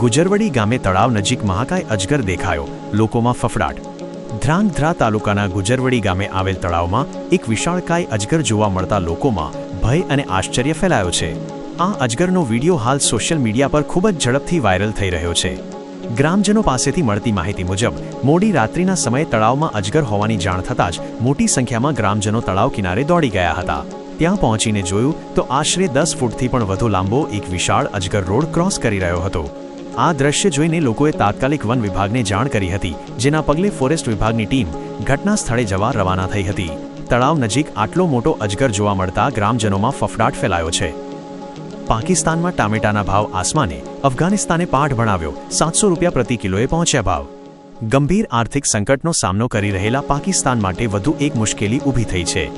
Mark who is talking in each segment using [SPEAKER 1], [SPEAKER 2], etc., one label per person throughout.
[SPEAKER 1] ગુજરવડી ગામે તળાવ નજીક મહાકાય અજગર દેખાયો. લોકોમાં ફફડાટ. ધ્રાંગધ્રા તાલુકાના ગુજરવડી ગામે આવેલ તળાવમાં એક વિશાળકાય અજગર જોવા મળતા લોકોમાં ભય અને આશ્ચર્ય ફેલાયો છે. આ અજગરનો વીડિયો હાલ સોશિયલ મીડિયા પર ખૂબ જ ઝડપથી વાયરલ થઈ રહ્યો છે. ગ્રામજનો પાસેથી મળતી માહિતી મુજબ, મોડી રાત્રિના સમયે તળાવમાં અજગર હોવાની જાણ થતાં જ મોટી સંખ્યામાં ગ્રામજનો તળાવ કિનારે દોડી ગયા હતા. ત્યાં પહોંચીને જોયું તો આશરે દસ ફૂટથી પણ વધુ લાંબો એક વિશાળ અજગર રોડ ક્રોસ કરી રહ્યો હતો. આ દ્રશ્ય જોઈને લોકોએ તાત્કાલિક વન વિભાગને જાણ કરી હતી, જેના પગલે ફોરેસ્ટ વિભાગની ટીમ ઘટના સ્થળે જવા રવાના થઈ હતી. તળાવ નજીક આટલો મોટો અજગર જોવા મળતા ગ્રામજનોમાં ફફડાટ ફેલાયો છે. પાકિસ્તાનમાં ટામેટાના ભાવ આસમાને અફઘાનિસ્તાને પાઠ ભણાવ્યો, સાતસો રૂપિયા પ્રતિ કિલોએ પહોંચ્યા ભાવ. ગંભીર આર્થિક સંકટનો સામનો કરી રહેલા પાકિસ્તાન માટે વધુ એક મુશ્કેલી ઊભી થઈ છે.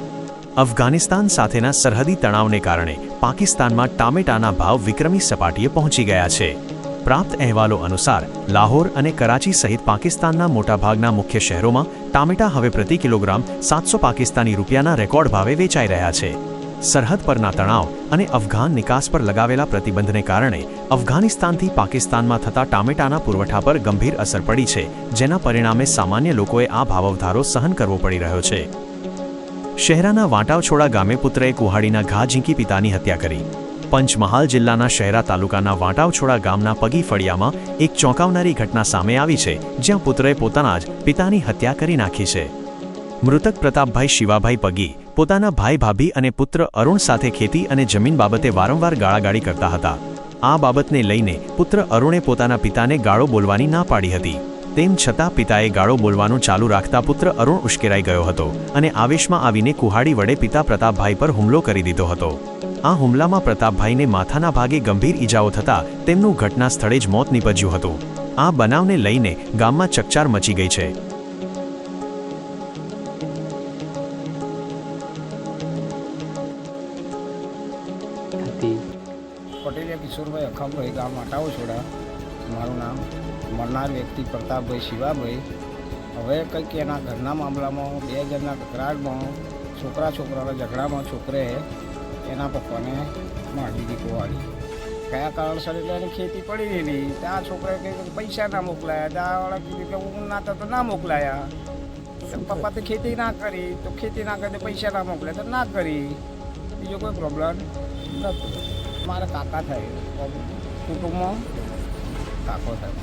[SPEAKER 1] અફઘાનિસ્તાન સાથેના સરહદી તણાવને કારણે પાકિસ્તાનમાં ટામેટાના ભાવ વિક્રમી સપાટીએ પહોંચી ગયા છે. પ્રાપ્ત અહેવાલો અનુસાર, લાહોર અને કરાચી સહિત પાકિસ્તાનના મોટાભાગના મુખ્ય શહેરોમાં ટામેટા હવે પ્રતિ કિલોગ્રામ સાતસો પાકિસ્તાની રૂપિયાના રેકોર્ડ ભાવે વેચાઈ રહ્યા છે. સરહદ પરના તણાવ અને અફઘાન નિકાસ પર લગાવેલા પ્રતિબંધને કારણે અફઘાનિસ્તાનથી પાકિસ્તાનમાં થતા ટામેટાના પુરવઠા પર ગંભીર અસર પડી છે, જેના પરિણામે સામાન્ય લોકોએ આ ભાવવધારો સહન કરવો પડી રહ્યો છે. શહેરાના વાટાવછોડા ગામે પુત્રએ કુહાડીના ઘા ઝીંકી પિતાની હત્યા કરી. પંચમહાલ જિલ્લાના શહેરા તાલુકાના વાંટાવછોડા ગામના પગી ફળિયામાં એક ચોંકાવનારી ઘટના સામે આવી છે, જ્યાં પુત્રએ પોતાના જ પિતાની હત્યા કરી નાખી છે. મૃતક પ્રતાપભાઈ શિવાભાઈ પગી, પોતાના ભાઈ ભાભી અને પુત્ર અરુણ સાથે ખેતી અને જમીન બાબતે વારંવાર ગાળાગાળી કરતા હતા. આ બાબતને લઈને પુત્ર અરુણે પોતાના પિતાને ગાળો બોલવાની ના પાડી હતી. તેમ છતાં પિતાએ ગાળો બોલવાનું ચાલુ રાખતા પુત્ર અરુણ ઉશ્કેરાઈ ગયો હતો અને આવેશમાં આવીને કુહાડી વડે પિતા પ્રતાપભાઈ પર હુમલો કરી દીધો હતો. આ હુમલામાં પ્રતાપભાઈને માથાના ભાગે ગંભીર ઈજાઓ થતાં તેમનું ઘટના સ્થળે જ મોત નીપજ્યું હતું. આ બનાવને લઈને ગામમાં ચકચાર મચી ગઈ છે.
[SPEAKER 2] પટેલિયા કિશોરભાઈ અખાભાઈ ગામ આટાઓ છોડા મારું નામ મરનાર વ્યક્તિ પ્રતાપભાઈ શિવાભાઈ. હવે કંઈક એના ઘરના મામલામાં, બે હજારના તકરારમાં છોકરા છોકરાના ઝઘડામાં છોકરે એના પપ્પાને માંડી દીધી કુવાડી કયા કારણસર એટલે એની ખેતી પડી રહેલી ત્યાં છોકરાએ કહ્યું કે પૈસા ના મોકલાયા. ત્યાંવાળા કીધું કે હું ના તો ના મોકલાયા. પપ્પા તો ખેતી ના કરી. તો ખેતી ના કરી પૈસા ના મોકલ્યા તો ના કરી. બીજો કોઈ પ્રોબ્લેમ નથી. મારા કાકા થાય. કુટુંબમાં કાકો થાય.